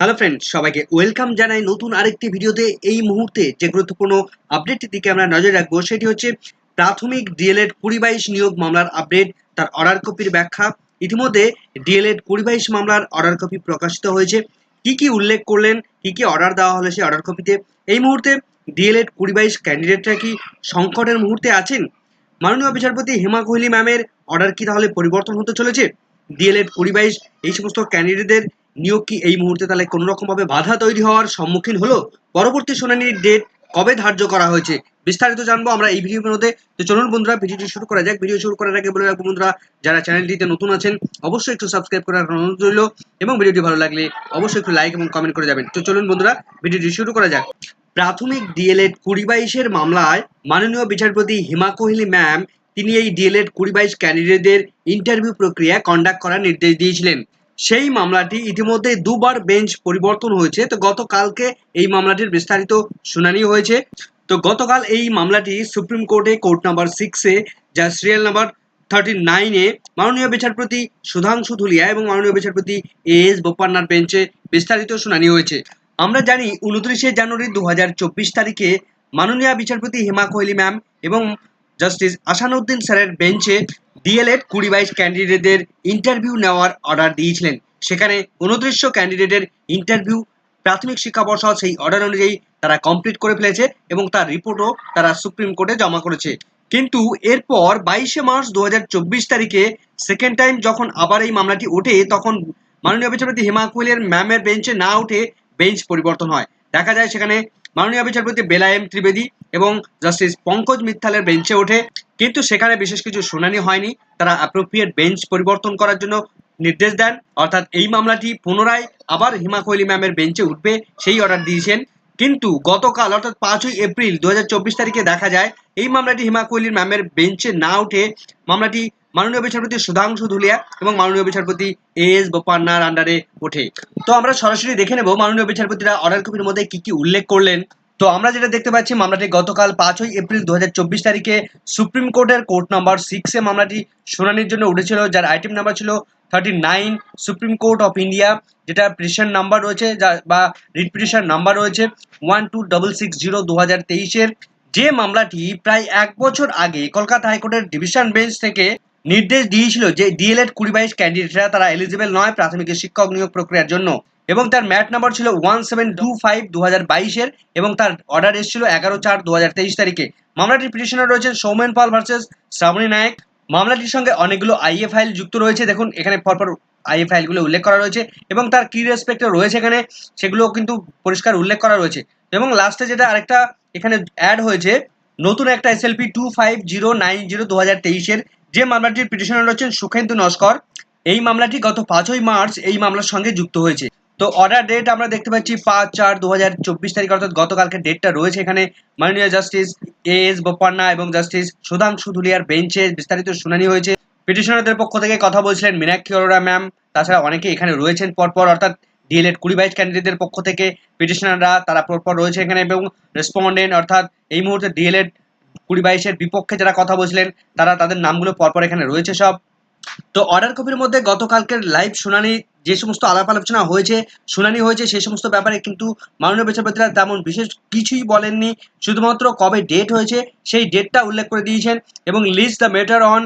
Hello friend সবাইকে welcome জানাই নতুন আরেকটি ভিডিওতে এই মুহূর্তে যে গুরুত্বপূর্ণ আপডেটটির দিকে আমরা নজর রাখব, সেটি হচ্ছে প্রাথমিক ডিএলএড কুড়ি বাইশ নিয়োগ মামলার আপডেট তার অর্ডার কপির ব্যাখ্যা। ইতিমধ্যে ডিএলএড কুড়ি বাইশ মামলার অর্ডার কপি প্রকাশিত হয়েছে। কি কি উল্লেখ করলেন, কি কি অর্ডার দেওয়া হলো সেই অর্ডার কপিতে এই মুহূর্তে ডিএলএড কুড়ি বাইশ ক্যান্ডিডেটরা কি সংকটের মুহূর্তে আছেন? মাননীয় বিচারপতি হেমা কোহলি ম্যামের অর্ডার কি তাহলে পরিবর্তন হতে চলেছে? ডিএলএড কুড়ি বাইশ, এই সমস্ত ক্যান্ডিডেটদের নিয়োগ কি এই মুহূর্তে তাহলে কোনো রকমভাবে বাধা তৈরি হওয়ার সম্মুখীন হলো? পরবর্তী শুনানির ডেট কবে ধার্য করা হয়েছে? বিস্তারিত জানব আমরা এই ভিডিওর মধ্যে তো চলুন বন্ধুরা, ভিডিওটি শুরু করা যাক। ভিডিও শুরু করার আগে বলে রাখব বন্ধুরা, যারা চ্যানেলটিতে নতুন আছেন, অবশ্যই একটু সাবস্ক্রাইব করার অনুরোধ রইল এবং ভিডিওটি ভালো লাগলে অবশ্যই একটু লাইক এবং কমেন্ট করে যাবেন। তো চলুন বন্ধুরা ভিডিওটি শুরু করা যাক। প্রাথমিক ডিএলএড কুড়ি বাইশের মামলায় মাননীয় বিচারপতি হিমা কোহলি ম্যাম তিনি এই ডিএলএড কুড়ি বাইশ ক্যান্ডিডেটদের ইন্টারভিউ প্রক্রিয়া কন্ডাক্ট করার নির্দেশ দিয়েছিলেন। সেই মামলাটি ইতিমধ্যে দুবার বেঞ্চ পরিবর্তন হয়েছে। তো গতকালকে এই মামলাটির বিস্তারিত শুনানি হয়েছে। তো গতকাল এই মামলাটি সুপ্রিম কোর্টে কোর্ট নাম্বার সিক্সে যা সিরিয়াল নাম্বার থার্টি নাইনে মাননীয় বিচারপতি সুধাংশু ধুলিয়া এবং মাননীয় বিচারপতি এ এস বোপান্নার বেঞ্চে বিস্তারিত শুনানি হয়েছে। আমরা জানি, উনত্রিশে জানুয়ারি দু চব্বিশ তারিখে মাননীয় বিচারপতি হেমা কোহলি ম্যাম এবং জাস্টিস আসানুদ্দিন স্যারের বেঞ্চে ডিএলএড কুড়ি বাইশ ক্যান্ডিডেটদের ইন্টারভিউ নেওয়ার অর্ডার দিয়েছিলেন। সেখানে উনত্রিশশো ক্যান্ডিডেটের ইন্টারভিউ প্রাথমিক শিক্ষা পর্ষদ সেই অর্ডার অনুযায়ী তারা কমপ্লিট করে ফেলেছে এবং তার রিপোর্টও তারা সুপ্রিম কোর্টে জমা করেছে। কিন্তু এরপর বাইশে মার্চ দু হাজার চব্বিশ তারিখে সেকেন্ড টাইম যখন আবার এই মামলাটি ওঠে, তখন মাননীয় বিচারপতি হেমা কোহলির ম্যামের বেঞ্চে না উঠে বেঞ্চ পরিবর্তন হয়। দেখা যায় সেখানে মাননীয় বিচারপতি বেলায়েম ত্রিবেদী এবং জাস্টিস পঙ্কজ মিত্তালের বেঞ্চে ওঠে। কিন্তু সেখানে বিশেষ কিছু শুনানি হয়নি। তারা অ্যাপ্রোপ্রিয়েট বেঞ্চ পরিবর্তন করার জন্য নির্দেশ দেন। অর্থাৎ এই মামলাটি পুনরায় আবার হিমা কোহলি ম্যামের বেঞ্চে উঠবে, সেই অর্ডার দিয়েছেন। কিন্তু গতকাল, অর্থাৎ পাঁচই এপ্রিল দুই হাজার চব্বিশ তারিখে দেখা যায়, এই মামলাটি হিমা কোহলির ম্যামের বেঞ্চে না উঠে মামলাটি মাননীয় বিচারপতি সুধাংশু ধুলিয়া এবং মাননীয় বিচারপতি এ এস বোপান্নার আন্ডারে ওঠে। তো আমরা সরাসরি দেখে নেব মাননীয় বিচারপতিরা অর্ডার কপির মধ্যে কি কি উল্লেখ করলেন। তো আমরা যেটা দেখতে পাচ্ছি মামলাটি গতকাল পাঁচই এপ্রিল দু হাজার চব্বিশ তারিখে সুপ্রিম কোর্টের কোর্ট নাম্বার সিক্সে মামলাটি শুনানির জন্য উঠেছিল, যার আইটেম নাম্বার ছিল thirty nine Supreme Court of India যেটা পিটিশন নাম্বার রয়েছে, যা বা রিট পিটিশন নাম্বার রয়েছে one two double six zero দু হাজার তেইশের। যে মামলাটি প্রায় এক বছর আগে কলকাতা হাইকোর্টের ডিভিশন বেঞ্চ থেকে নির্দেশ দিয়েছিল যে ডিএলএড কুড়ি বাইশ ক্যান্ডিডেটরা তারা এলিজিবল নয় প্রাথমিক শিক্ষক নিয়োগ প্রক্রিয়ার জন্য। এবং তার ম্যাট নাম্বার ছিল ওয়ান সেভেন টু ফাইভ দু হাজার বাইশের এবং তার অর্ডার এসেছিল এগারো চার দু হাজার তেইশ তারিখে। মামলাটির পিটিশনার রয়েছেন সৌমেন পাল ভার্সেস শ্রাবণী নায়ক। মামলাটির সঙ্গে অনেকগুলো আইএ ফাইল যুক্ত রয়েছে। দেখুন, এখানে পরপর আইএ ফাইলগুলো উল্লেখ করা রয়েছে এবং তার কি রেসপেক্টে রয়েছে এখানে। সেগুলো কিন্তু পরিষ্কার উল্লেখ করা রয়েছে। এবং লাস্টে যেটা আরেকটা এখানে অ্যাড হয়েছে, নতুন একটা SLP two five zero nine zero দু হাজার তেইশের যে মামলাটির পিটিশনার রয়েছেন সুখেন্দু নস্কর, এই মামলাটি গত পাঁচই মার্চ এই মামলার সঙ্গে যুক্ত হয়েছে। তো অর্ডার ডেট আমরা দেখতে পাচ্ছি পাঁচ চার দু হাজার চব্বিশ তারিখ, অর্থাৎ গতকালকে ডেটটা রয়েছে এখানে। মাননীয় জাস্টিস এ এস বোপান্না এবং জাস্টিস সুধাংশু ধুলিয়ার বেঞ্চে বিস্তারিত শুনানি হয়েছে। পিটিশনারদের পক্ষ থেকে কথা বলছিলেন মীনাক্ষী অরোরা ম্যাম তাছাড়া অনেকে এখানে রয়েছেন পরপর, অর্থাৎ ডিএলএড কুড়ি বাইশ ক্যান্ডিডেটদের পক্ষ থেকে পিটিশনাররা, তারা পরপর রয়েছে এখানে এবং রেসপন্ডেন্ট অর্থাৎ এই মুহূর্তে ডিএলএড কুড়ি বাইশের বিপক্ষে যারা কথা বলছিলেন, তারা তাদের নামগুলো পরপর এখানে রয়েছে সব। তো অর্ডার কপির মধ্যে গতকালকের লাইভ শুনানি, যে সমস্ত আলাপ আলোচনা হয়েছে, শুনানি হয়েছে সেই সমস্ত ব্যাপারে কিন্তু মাননীয় বিচারপতিরা তেমন বিশেষ কিছুই বলেননি। শুধুমাত্র কবে ডেট হয়েছে, সেই ডেটটা উল্লেখ করে দিয়েছেন এবং লিজ দ্য ম্যাটার অন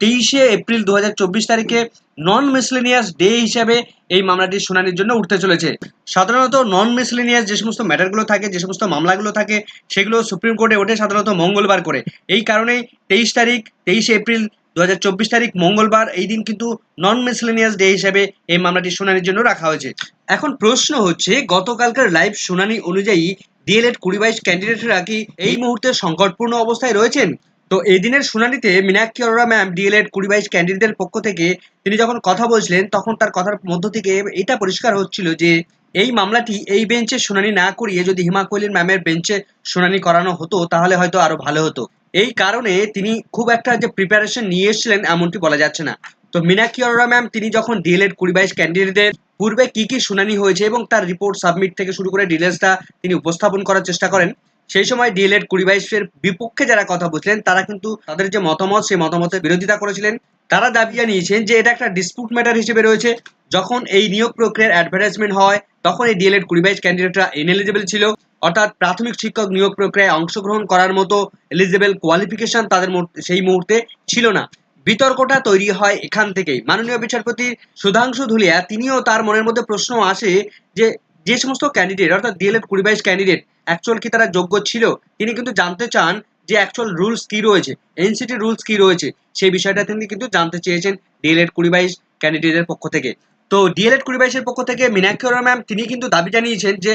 তেইশে এপ্রিল দু হাজার চব্বিশ তারিখে নন মিসলেনিয়াস ডে হিসাবে এই মামলাটির শুনানির জন্য উঠতে চলেছে। সাধারণত নন মিসলেনিয়াস যে সমস্ত ম্যাটারগুলো থাকে, যে সমস্ত মামলাগুলো থাকে, সেগুলো সুপ্রিম কোর্টে ওঠে সাধারণত মঙ্গলবার করে। এই কারণেই তেইশ তারিখ, তেইশে এপ্রিল দু হাজার চব্বিশ তারিখ মঙ্গলবার এই দিন কিন্তু নন মিসলেনিয়াস ডে হিসেবে এই মামলাটি শুনানির জন্য রাখা হয়েছে। এখন প্রশ্ন হচ্ছে, গতকালকার লাইভ শুনানি অনুযায়ী ডিএলএড কুড়ি বাইশ ক্যান্ডিডেটরা কি এই মুহূর্তে সংকটপূর্ণ অবস্থায় রয়েছেন? তো এই দিনের শুনানিতে মীনাক্ষী অরোরা ম্যাম ডিএলএড কুড়ি বাইশ ক্যান্ডিডেটের পক্ষ থেকে তিনি যখন কথা বলছিলেন, তখন তার কথার মধ্য থেকে এটা পরিষ্কার হচ্ছিল যে এই মামলাটি এই বেঞ্চে শুনানি না করিয়ে যদি হিমা কোহলির ম্যামের বেঞ্চে শুনানি করানো হতো, তাহলে হয়তো আরও ভালো হতো। এই কারণে তিনি খুব একটা যে প্রিপারেশন নিয়ে এসেছিলেন এমনটি বলা যাচ্ছে না। তো মীনাক্ষী অরোরা ম্যাম তিনি যখন ডিএলএড কুড়ি বাইশ ক্যান্ডিডেটদের পূর্বে কি কি শুনানি হয়েছে এবং তার রিপোর্ট সাবমিট থেকে শুরু করে ডিটেলসটা তিনি উপস্থাপন করার চেষ্টা করেন সেই সময় ডিএলএড কুড়ি বাইশের বিপক্ষে যারা কথা বলছিলেন, তারা কিন্তু তাদের যে মতামত, সেই মতামতের বিরোধিতা করেছিলেন। তারা দাবি জানিয়েছেন যে এটা একটা ডিসপুট ম্যাটার হিসেবে রয়েছে। যখন এই নিয়োগ প্রক্রিয়ার অ্যাডভার্টাইজমেন্ট হয়, তখন এই ডিএলএড কুড়ি বাইশ ক্যান্ডিডেটরা ইনএলিজিবল ছিল। অর্থাৎ প্রাথমিক শিক্ষক নিয়োগ প্রক্রিয়ায় অংশগ্রহণ করার মতো এলিজিবল কোয়ালিফিকেশন তাদের সেই মুহূর্তে ছিল না। বিতর্কটা তৈরি হয় এখান থেকেই। মাননীয় বিচারপতি সুধাংশু ধুলিয়া, তিনিও তার মনের মধ্যে প্রশ্ন আসে যে যে সমস্ত ক্যান্ডিডেট অর্থাৎ ডিএলএড কুড়ি বাইশ ক্যান্ডিডেট অ্যাকচুয়াল কি তারা যোগ্য ছিল, তিনি কিন্তু জানতে চান যে অ্যাকচুয়াল রুলস কি রয়েছে এনসিটি রুলস কি রয়েছে, সেই বিষয়টা তিনি কিন্তু জানতে চেয়েছেন ডিএলএড কুড়ি বাইশ ক্যান্ডিডেটের পক্ষ থেকে। তো ডিএলএড কুড়ি বাইশের পক্ষ থেকে মীনাক্ষরা ম্যাম তিনি কিন্তু দাবি জানিয়েছেন যে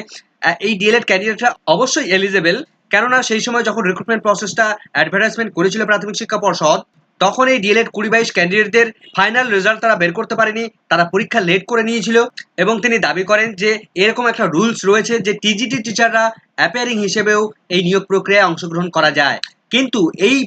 এই ডিএলএড ক্যান্ডিডেটরা অবশ্যই এলিজেবল কেননা সেই সময় যখন রিক্রুটমেন্ট প্রসেসটা অ্যাডভার্টাইজমেন্ট করেছিল প্রাথমিক শিক্ষা পর্ষদ তখন এই ডিএলএড কুড়ি বাইশ ক্যান্ডিডেটদের ফাইনাল রেজাল্ট তারা বের করতে পারেনি, তারা পরীক্ষা লেট করে নিয়েছিল এবং তিনি দাবি করেন যে এরকম একটা রুলস রয়েছে যে টিজিটি টিচাররা অ্যাপেয়ারিং হিসেবেও এই নিয়োগ প্রক্রিয়ায় অংশগ্রহণ করা যায়। কিন্তু এই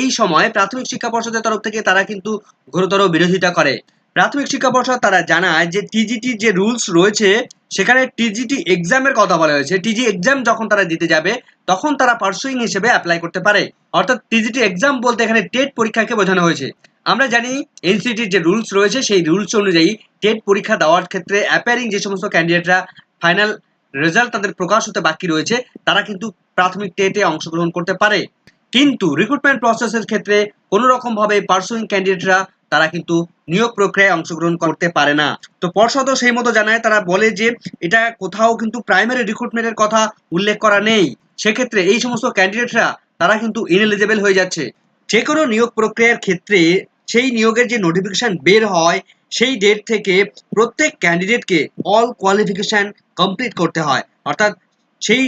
এই সময় প্রাথমিক শিক্ষা পর্ষদের তরফ থেকে তারা কিন্তু ঘোরতর বিরোধিতা করে। প্রাথমিক শিক্ষা পর্ষদ তারা জানায় যে টিজিটি যে রুলস রয়েছে সেখানে টিজিটি এক্সামের কথা বলা হয়েছে। টিজি এক্সাম যখন তারা দিতে যাবে, তখন তারা পার্সুইং হিসেবে অ্যাপ্লাই করতে পারে। অর্থাৎ টিজিটি এক্সাম বলতে এখানে টেট পরীক্ষাকে বোঝানো হয়েছে। আমরা জানি এনসিটির যে রুলস রয়েছে, সেই রুলস অনুযায়ী টেট পরীক্ষা দেওয়ার ক্ষেত্রে অ্যাপিয়ারিং যে সমস্ত ক্যান্ডিডেটরা ফাইনাল রেজাল্ট তাদের প্রকাশ হতে বাকি রয়েছে, তারা কিন্তু প্রাথমিক টেটে অংশগ্রহণ করতে পারে। কিন্তু রিক্রুটমেন্ট প্রসেসের ক্ষেত্রে কোনো রকম ভাবে পার্সুইং ক্যান্ডিডেটরা তারা কিন্তু নিয়োগ প্রক্রিয়ায় অংশগ্রহণ করতে পারে না। তো পর্ষদও সেই মতো জানায়, তারা বলে যে এটা কোথাও কিন্তু প্রাইমারি রিক্রুটমেন্টের কথা উল্লেখ করা নেই। সেক্ষেত্রে এই সমস্ত ক্যান্ডিডেটরা তারা কিন্তু ইনএলিজেবল হয়ে যাচ্ছে। যে কোনো নিয়োগ প্রক্রিয়ার ক্ষেত্রে সেই নিয়োগের যে নোটিফিকেশন বের হয়, সেই ডেট থেকে প্রত্যেক ক্যান্ডিডেটকে অল কোয়ালিফিকেশন কমপ্লিট করতে হয়। অর্থাৎ সেই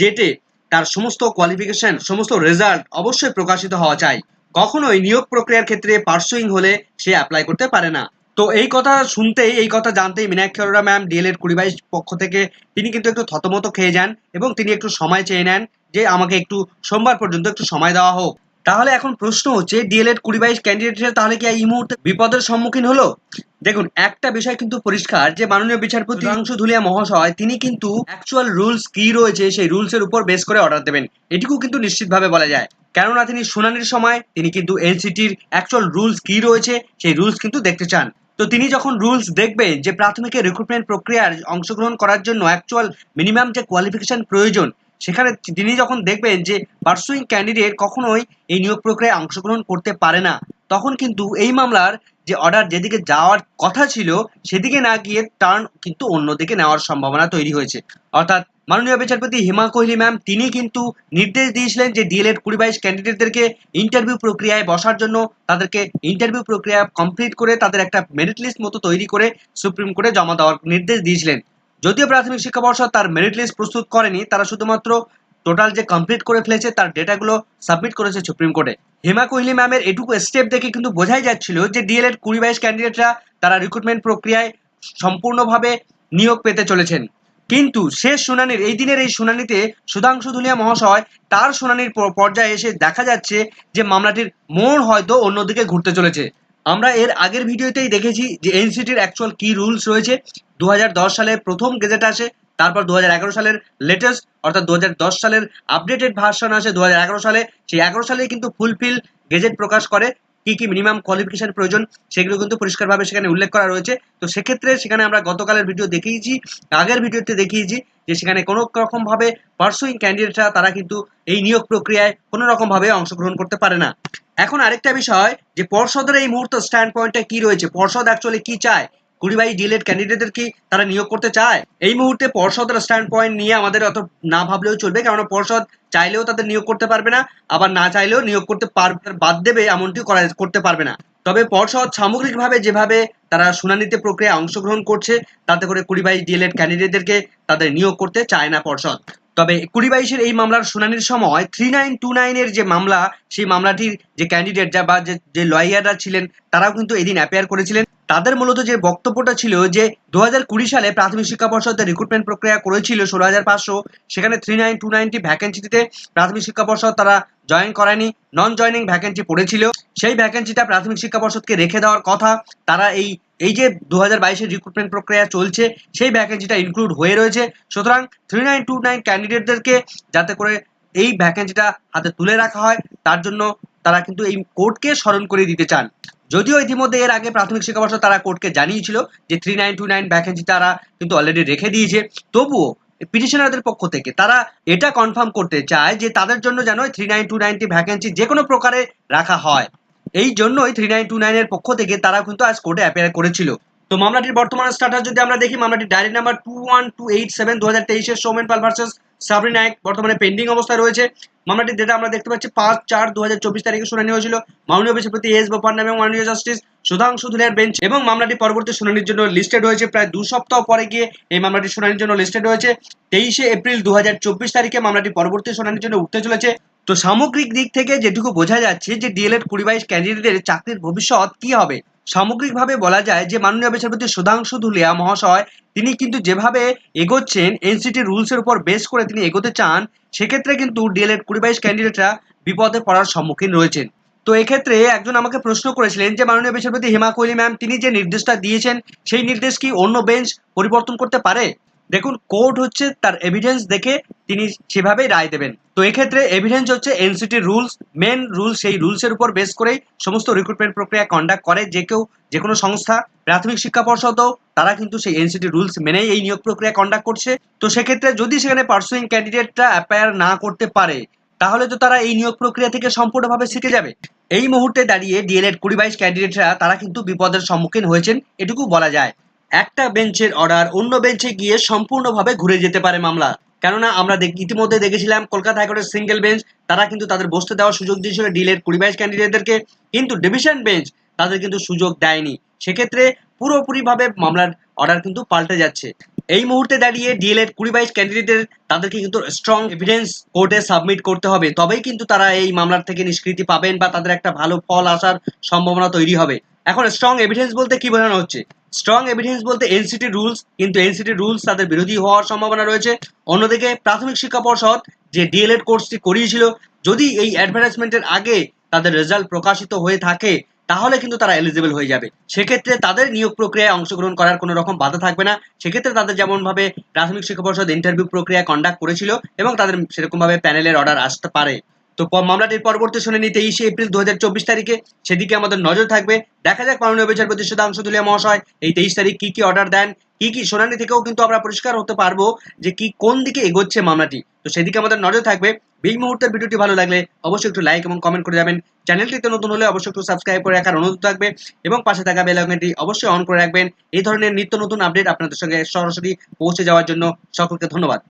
ডেটে তার সমস্ত কোয়ালিফিকেশন সমস্ত রেজাল্ট অবশ্যই প্রকাশিত হওয়া চাই। কখনোই নিয়োগ প্রক্রিয়ার ক্ষেত্রে পার্সুইং হলে সে অ্যাপ্লাই করতে পারে না। তো এই কথা শুনতেই এই কথা জানতেই মীনাক্ষরা ম্যাম ডিএলএড কুড়ি বাইশ পক্ষ থেকে তিনি কিন্তু একটু থতমত খেয়ে যান এবং তিনি একটু সময় চেয়ে নেন যে আমাকে একটু সোমবার পর্যন্ত একটু সময় দেওয়া হোক। তাহলে এখন প্রশ্ন হচ্ছে ডিএলএড কুড়ি বাইশ ক্যান্ডিডেটের তাহলে কি এই মুহূর্তে বিপদের সম্মুখীন হলো? দেখুন একটা বিষয় কিন্তু পরিষ্কার যে মাননীয় বিচারপতি সুধাংশু ধুলিয়া মহাশয় তিনি কিন্তু অ্যাকচুয়াল রুলস কি রয়েছে সেই রুলস এর উপর বেস করে অর্ডার দেবেন। এটুকু কিন্তু নিশ্চিতভাবে বলা যায়। কেননা তিনি শুনানির সময় তিনি কিন্তু এনসিটির অ্যাকচুয়াল রুলস কি রয়েছে, সেই রুলস কিন্তু দেখতে চান। তো তিনি যখন রুলস দেখবেন যে প্রাথমিক রিক্রুটমেন্ট প্রক্রিয়ার অংশগ্রহণ করার জন্য অ্যাকচুয়াল মিনিমাম যে কোয়ালিফিকেশন প্রয়োজন, সেখানে তিনি যখন দেখবেন যে পার্সুইং ক্যান্ডিডেট কখনোই এই নিয়োগ প্রক্রিয়ায় অংশগ্রহণ করতে পারে না, তখন কিন্তু এই মামলার যে অর্ডার যেদিকে যাওয়ার কথা ছিল, সেদিকে না গিয়ে টার্ন কিন্তু অন্যদিকে নেওয়ার সম্ভাবনা তৈরি হয়েছে। অর্থাৎ মাননীয় বিচারপতি হিমা কোহলি ম্যাম, তিনি কিন্তু নির্দেশ দিয়েছিলেন যে ডিএলএড কুড়ি বাইশ ক্যান্ডিডেটদেরকে ইন্টারভিউ প্রক্রিয়ায় বসার জন্য তাদেরকে ইন্টারভিউ প্রক্রিয়া কমপ্লিট করে তাদের একটা মেরিট লিস্ট মতো তৈরি করে সুপ্রিম কোর্টে জমা দেওয়ার নির্দেশ দিয়েছিলেন। যদিও প্রাথমিক শিক্ষা পর্ষদ তার মেরিট লিস্ট প্রস্তুত করেনি, তারা শুধুমাত্র টোটাল যে কমপ্লিট করে ফেলেছে তার ডেটাগুলো সাবমিট করেছে সুপ্রিম কোর্টে। হেমা কোহলি ম্যামের এটুকু স্টেপ দেখে কিন্তু বোঝাই যাচ্ছিল যে ডিএলএড কুড়ি বাইশ ক্যান্ডিডেটরা তারা রিক্রুটমেন্ট প্রক্রিয়ায় সম্পূর্ণভাবে নিয়োগ পেতে চলেছেন। কিন্তু শেষ শুনানির, এই দিনের এই শুনানিতে সুধাংশু দুলিয়া মহাশয় তার শুনানির পর্যায়ে এসে দেখা যাচ্ছে যে মামলাটির মোড় হয়তো অন্যদিকে ঘুরতে চলেছে। আমরা এর আগের ভিডিওতেই দেখেছি যে এনসিটির অ্যাকচুয়াল কি রুলস রয়েছে। দু হাজার দশ সালে প্রথম গেজেট আসে, তারপর দু হাজার এগারো সালের লেটেস্ট অর্থাৎ দুহাজার দশ সালের আপডেটেড ভার্সন আসে দু হাজার এগারো সালে। সেই এগারো সালে কিন্তু ফুলফিল গেজেট প্রকাশ করে। কি কি মিনিমাম কোয়ালিফিকেশন প্রয়োজন সেগুলো কিন্তু পরিষ্কারভাবে সেখানে উল্লেখ করা রয়েছে। তো সেক্ষেত্রে সেখানে আমরা গতকালের ভিডিও দেখিয়েছি, আগের ভিডিওতে দেখিয়েছি যে সেখানে কোনো রকমভাবে পার্সুইং ক্যান্ডিডেটরা তারা কিন্তু এই নিয়োগ প্রক্রিয়ায় কোনো রকমভাবে অংশগ্রহণ করতে পারে না। এখন আরেকটা বিষয় যে পর্ষদের এই মুহূর্ত স্ট্যান্ড পয়েন্টটা কি রয়েছে? পর্ষদ অ্যাকচুয়ালি কি চায়? কুড়ি ডিলেট ক্যান্ডিডেটদের কি তারা নিয়োগ করতে চায়? এই মুহূর্তে পর্ষদের স্ট্যান্ড পয়েন্ট নিয়ে আমাদের অত না ভাবলেও চলবে কারণ পর্ষদ চাইলেও তাদের নিয়োগ করতে পারবে না, আবার না চাইলেও নিয়োগ করতে বাদ দেবে এমনটি করা করতে পারবে না। তবে পর্ষদ সামগ্রিকভাবে যেভাবে তারা শুনানিতে প্রক্রিয়ায় অংশগ্রহণ করছে, তাতে করে কুড়ি ডিএলএড ক্যান্ডিডেটদেরকে তাদের নিয়োগ করতে চায় না পর্ষদ। তবে কুড়ি বাইশের এই মামলার শুনানির সময় থ্রি নাইন টু নাইনের যে মামলা, সেই মামলাটির যে ক্যান্ডিডেট যা বা যে- লয়াররা ছিলেন, তারাও কিন্তু এদিন অ্যাপেয়ার করেছিলেন। তাদের মূলত যে বক্তব্যটা ছিল যে দু সালে প্রাথমিক শিক্ষা পর্ষদ রিক্রুটমেন্ট প্রক্রিয়া করেছিল, ষোলো হাজার পাঁচশো। সেখানে থ্রি নাইন টু নাইনটি ভ্যাকেন্সিতে প্রাথমিক শিক্ষা পর্ষদ তারা জয়েন করেনি নন জয়নিং ভ্যাকেন্সি পড়েছিল। সেই ভ্যাকেন্সিটা প্রাথমিক শিক্ষা পর্ষদকে রেখে দেওয়ার কথা তারা এই এই যে দু হাজার বাইশের রিক্রুটমেন্ট প্রক্রিয়া চলছে, সেই ভ্যাকেন্সিটা ইনক্লুড হয়ে রয়েছে। সুতরাং থ্রি নাইন টু নাইন ক্যান্ডিডেটদেরকে যাতে করে এই ভ্যাকেন্সিটা হাতে তুলে রাখা হয়, তার জন্য তারা কিন্তু এই কোর্টকে স্মরণ করে দিতে চান। যদিও ইতিমধ্যে এর আগে প্রাথমিক শিক্ষা পর্ষদ তারা কোর্টকে জানিয়েছিল যে three nine two nine vacancy তারা কিন্তু অলরেডি রেখে দিয়েছে। তবুও পিটিশনারদের পক্ষ থেকে তারা এটা কনফার্ম করতে চায় যে তাদের জন্য যেন three nine two ninety vacancy যে কোনো প্রকারে রাখা হয়। এই জন্যই থ্রি নাইন টু নাইনের পক্ষ থেকে তারা কিন্তু আজ কোর্টে অ্যাপিয়ার করেছিল। তো মামলাটির বর্তমান স্ট্যাটাস যদি আমরা দেখি, মামলাটির diary number two one two eight seven দু হাজার তেইশের সৌমেন পাল ভার্সেস সাবরি নায়ক বর্তমানে পেন্ডিং অবস্থায় রয়েছে। মামলাটির ডেটা আমরা দেখতে পাচ্ছি, পাঁচ চার দু তারিখে শুনানি হয়েছিল। মাননীয় বিচারপতি এস বোপান্না এবং মাননীয় জাস্টিস সুধাংশু ধুলিয়ার বেঞ্চ এবং মামলাটি পরবর্তী শুনানির জন্য লিস্টেড হয়েছে। প্রায় দু সপ্তাহ পরে গিয়ে এই মামলাটি শুনানির জন্য লিস্টেড হয়েছে। তেইশে এপ্রিল দু হাজার চব্বিশ তারিখে মামলাটি পরবর্তী শুনানির জন্য উঠতে চলেছে। তো সামগ্রিক দিক থেকে যেটুকু বোঝা যাচ্ছে যে ডিএলএড কুড়ি বাইশ ক্যান্ডিডেটের চাকরির ভবিষ্যৎ কি হবে? সামগ্রিকভাবে বলা যায় যে মাননীয় বিচারপতি সুধাংশু ধুলিয়া মহাশয়, তিনি কিন্তু যেভাবে এগোচ্ছেন, এনসিটি রুলসের উপর বেস করে তিনি এগোতে চান, সেক্ষেত্রে কিন্তু ডিএলএড কুড়ি বাইশ ক্যান্ডিডেটরা বিপদে পড়ার সম্মুখীন রয়েছেন। তো এক্ষেত্রে একজন আমাকে প্রশ্ন করেছিলেন যে, মাননীয় বিচারপতি হেমা কোহলি ম্যাম, তিনি যে নির্দেশটা দিয়েছেন, সেই নির্দেশ কি অন্য বেঞ্চ পরিবর্তন করতে পারে? দেখুন, কোর্ট হচ্ছে তার এভিডেন্স দেখে তিনি সেভাবেই রায় দেবেন। তো এক্ষেত্রে এভিডেন্স হচ্ছে এনসিটি রুলস মেন রুলস সেই রুলসের উপর বেস করেই সমস্ত রিক্রুটমেন্ট প্রক্রিয়া কন্ডাক্ট করে। যে কেউ, যে কোনো সংস্থা, প্রাথমিক শিক্ষা পর্ষদও, তারা কিন্তু সেই এনসিটি রুলস মেনেই এই নিয়োগ প্রক্রিয়া কন্ডাক্ট করছে। তো সেক্ষেত্রে যদি সেখানে পার্সুইং ক্যান্ডিডেটটা অ্যাপায়ার না করতে পারে, তাহলে তো তারা এই নিয়োগ প্রক্রিয়া থেকে সম্পূর্ণভাবে শিখে যাবে। এই মুহূর্তে দাঁড়িয়ে ডিএলএড কুড়ি বাইশ ক্যান্ডিডেটরা তারা কিন্তু বিপদের সম্মুখীন হয়েছেন, এটুকু বলা যায়। একটা বেঞ্চের অর্ডার অন্য বেঞ্চে গিয়ে সম্পূর্ণভাবে ঘুরে যেতে পারে মামলা। কেননা আমরা ইতিমধ্যে দেখেছিলাম কলকাতা হাইকোর্টের সিঙ্গেল বেঞ্চ তারা কিন্তু তাদের বসতে দেওয়ার সুযোগ দিয়েছিল ডিলের কুড়ি বাইশ ক্যান্ডিডেটদেরকে কিন্তু ডিভিশন বেঞ্চ তাদের কিন্তু সুযোগ দেয়নি। সেক্ষেত্রে পুরোপুরিভাবে মামলার অর্ডার কিন্তু পাল্টে যাচ্ছে। এই মুহূর্তে দাঁড়িয়ে ডিএলএড কুড়ি বাইশ ক্যান্ডিডেটের তাদেরকে কিন্তু স্ট্রং এভিডেন্স কোর্টে সাবমিট করতে হবে। তবেই কিন্তু তারা এই মামলার থেকে নিষ্কৃতি পাবেন বা তাদের একটা ভালো ফল আসার সম্ভাবনা তৈরি হবে। এখন স্ট্রং এভিডেন্স বলতে কি বোঝানো হচ্ছে? স্ট্রং এভিডেন্স বলতে এনসিটি রুলস কিন্তু এনসিটি রুলস তাদের বিরোধী হওয়ার সম্ভাবনা রয়েছে। অন্যদিকে প্রাথমিক শিক্ষা পর্ষদ যে ডিএলএড কোর্সটি করিয়েছিল, যদি এই অ্যাডভার্টাইজমেন্টের আগে তাদের রেজাল্ট প্রকাশিত হয়ে থাকে তাহলে কিন্তু তারা এলিজিবল হয়ে যাবে। সেক্ষেত্রে তাদের নিয়োগ প্রক্রিয়ায় অংশগ্রহণ করার কোনো রকম বাধা থাকবে না। সেক্ষেত্রে তাদের যেমনভাবে প্রাথমিক শিক্ষা পর্ষদ ইন্টারভিউ প্রক্রিয়া কন্ডাক্ট করেছিল এবং তাদের সেরকমভাবে প্যানেলের অর্ডার আসতে পারে। তো মামলাটির পরবর্তী শুনানি তেইশে এপ্রিল দু হাজার চব্বিশ তারিখে। সেদিকে আমাদের নজর থাকবে। দেখা যাক মাননীয় বিচারপতি সুধাংশু দুলিয়া মহাশয় এই তেইশ তারিখ কি কি অর্ডার দেন, কি কি শুনানি থেকেও কিন্তু আমরা পরিষ্কার হতে পারব যে কি কোন দিকে এগোচ্ছে মামলাটি। তো সেদিকে আমাদের নজর থাকবে। এই মুহূর্তের ভিডিওটি ভালো লাগলে অবশ্যই একটু লাইক এবং কমেন্ট করে যাবেন। চ্যানেলটিতে নতুন হলে অবশ্যই একটু সাবস্ক্রাইব করে রাখার অনুরোধ থাকবে এবং পাশে থাকা বেল আইকনটি অবশ্যই অন করে রাখবেন। এই ধরনের নিত্য নতুন আপডেট আপনাদের সঙ্গে সরাসরি পৌঁছে যাওয়ার জন্য সকলকে ধন্যবাদ।